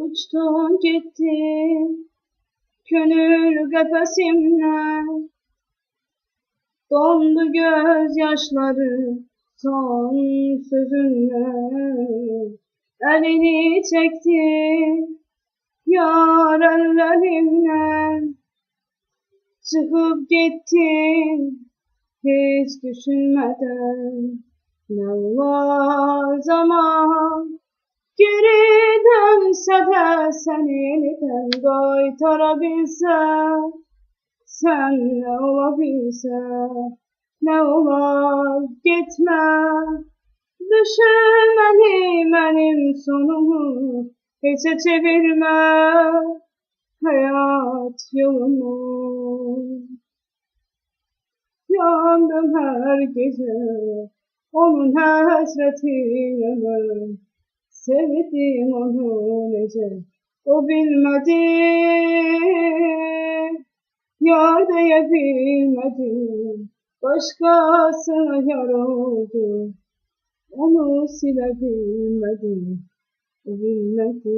Uçtun gittin Gönül kafesimle Dondu gözyaşları son sözünle Elini çekti yar ellerimle. Çıkıp gittin hiç düşünmeden. Ne var zaman Geri de seni yeniden kaytarabilse Sen ne olabilse ne olar gitme Düşünmeli benim sonumu Hiçe çevirme hayat yolumu Yandım her gece onun hasretine ben Sevdim onu nece o bilmedi Yar diyebilmedim Başkasına yar oldu. Onu silebilmedim. O bilmedi